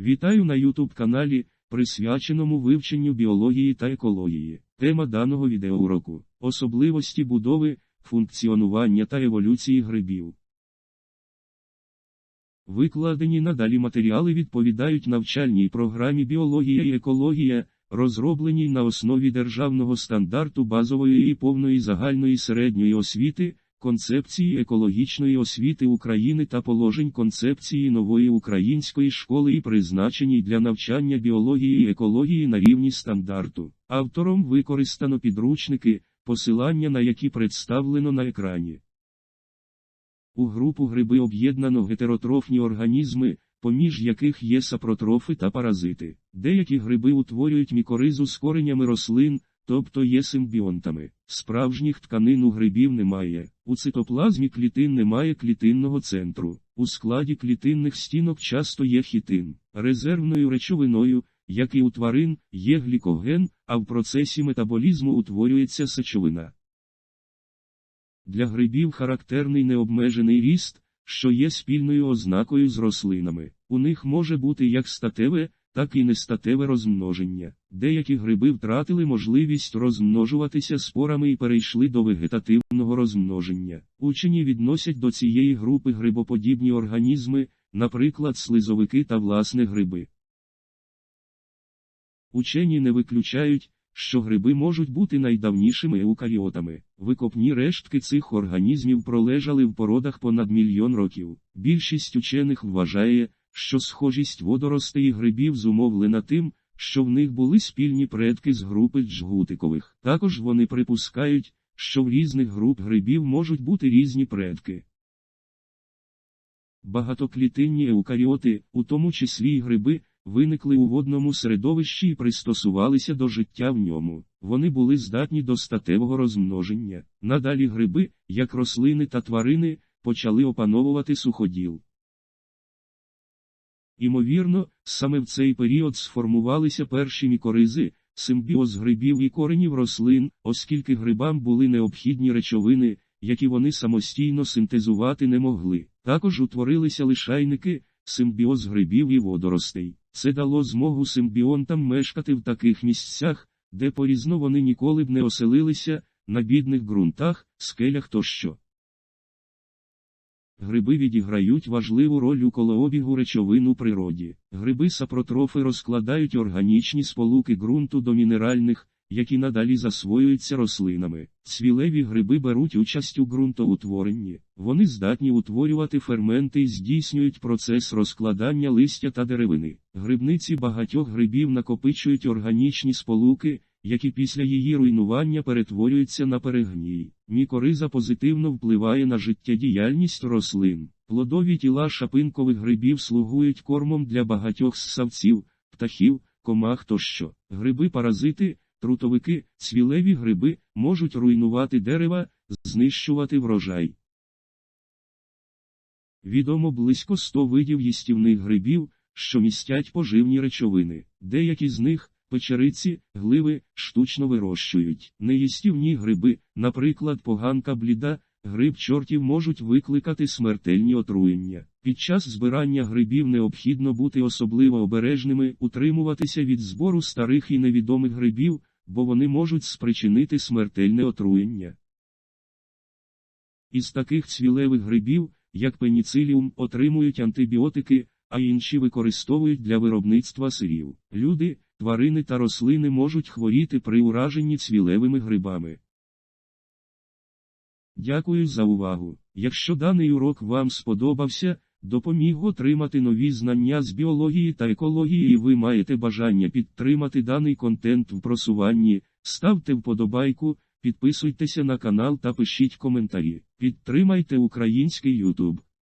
Вітаю на YouTube каналі, присвяченому вивченню біології та екології. Тема даного відеоуроку – особливості будови, функціонування та еволюції грибів. Викладені надалі матеріали відповідають навчальній програмі Біологія і екологія, розробленій на основі державного стандарту базової і повної загальної середньої освіти, концепції екологічної освіти України та положень концепції нової української школи і призначеній для навчання біології і екології на рівні стандарту. Автором використано підручники, посилання на які представлено на екрані. У групу гриби об'єднано гетеротрофні організми, поміж яких є сапротрофи та паразити. Деякі гриби утворюють мікоризу з коренями рослин, тобто є симбіонтами. Справжніх тканин у грибів немає. У цитоплазмі клітин немає клітинного центру. У складі клітинних стінок часто є хітин. Резервною речовиною, як і у тварин, є глікоген, а в процесі метаболізму утворюється сечовина. Для грибів характерний необмежений ріст, що є спільною ознакою з рослинами. У них може бути як статеве, так і нестатеве розмноження. Деякі гриби втратили можливість розмножуватися спорами і перейшли до вегетативного розмноження. Учені відносять до цієї групи грибоподібні організми, наприклад, слизовики та власне гриби. Учені не виключають, що гриби можуть бути найдавнішими еукаріотами. Викопні рештки цих організмів пролежали в породах понад мільйон років. Більшість учених вважає, що схожість водоростей і грибів зумовлена тим, що в них були спільні предки з групи джгутикових. Також вони припускають, що в різних груп грибів можуть бути різні предки. Багатоклітинні еукаріоти, у тому числі й гриби, виникли у водному середовищі і пристосувалися до життя в ньому. Вони були здатні до статевого розмноження. Надалі гриби, як рослини та тварини, почали опановувати суходіл. Імовірно, саме в цей період сформувалися перші мікоризи, симбіоз грибів і коренів рослин, оскільки грибам були необхідні речовини, які вони самостійно синтезувати не могли. Також утворилися лишайники, симбіоз грибів і водоростей. Це дало змогу симбіонтам мешкати в таких місцях, де порізно вони ніколи б не оселилися, на бідних ґрунтах, скелях тощо. Гриби відіграють важливу роль у колообігу речовин у природі. Гриби сапротрофи розкладають органічні сполуки ґрунту до мінеральних, які надалі засвоюються рослинами. Цвілеві гриби беруть участь у ґрунтоутворенні. Вони здатні утворювати ферменти і здійснюють процес розкладання листя та деревини. Грибниці багатьох грибів накопичують органічні сполуки, які після її руйнування перетворюються на перегній. Мікориза позитивно впливає на життєдіяльність рослин. Плодові тіла шапинкових грибів слугують кормом для багатьох ссавців, птахів, комах тощо. Гриби-паразити, трутовики, цвілеві гриби можуть руйнувати дерева, знищувати врожай. Відомо близько 100 видів їстівних грибів, що містять поживні речовини. Деякі з них, печериці, гливи, штучно вирощують. Неїстівні гриби, наприклад, поганка бліда, гриб чортів можуть викликати смертельні отруєння. Під час збирання грибів необхідно бути особливо обережними, утримуватися від збору старих і невідомих грибів, бо вони можуть спричинити смертельне отруєння. Із таких цвілевих грибів, як пеніциліум, отримують антибіотики, а інші використовують для виробництва сирів. Люди, тварини та рослини можуть хворіти при ураженні цвілевими грибами. Дякую за увагу. Якщо даний урок вам сподобався, допоміг отримати нові знання з біології та екології і ви маєте бажання підтримати даний контент в просуванні, ставте вподобайку, підписуйтеся на канал та пишіть коментарі. Підтримайте український YouTube.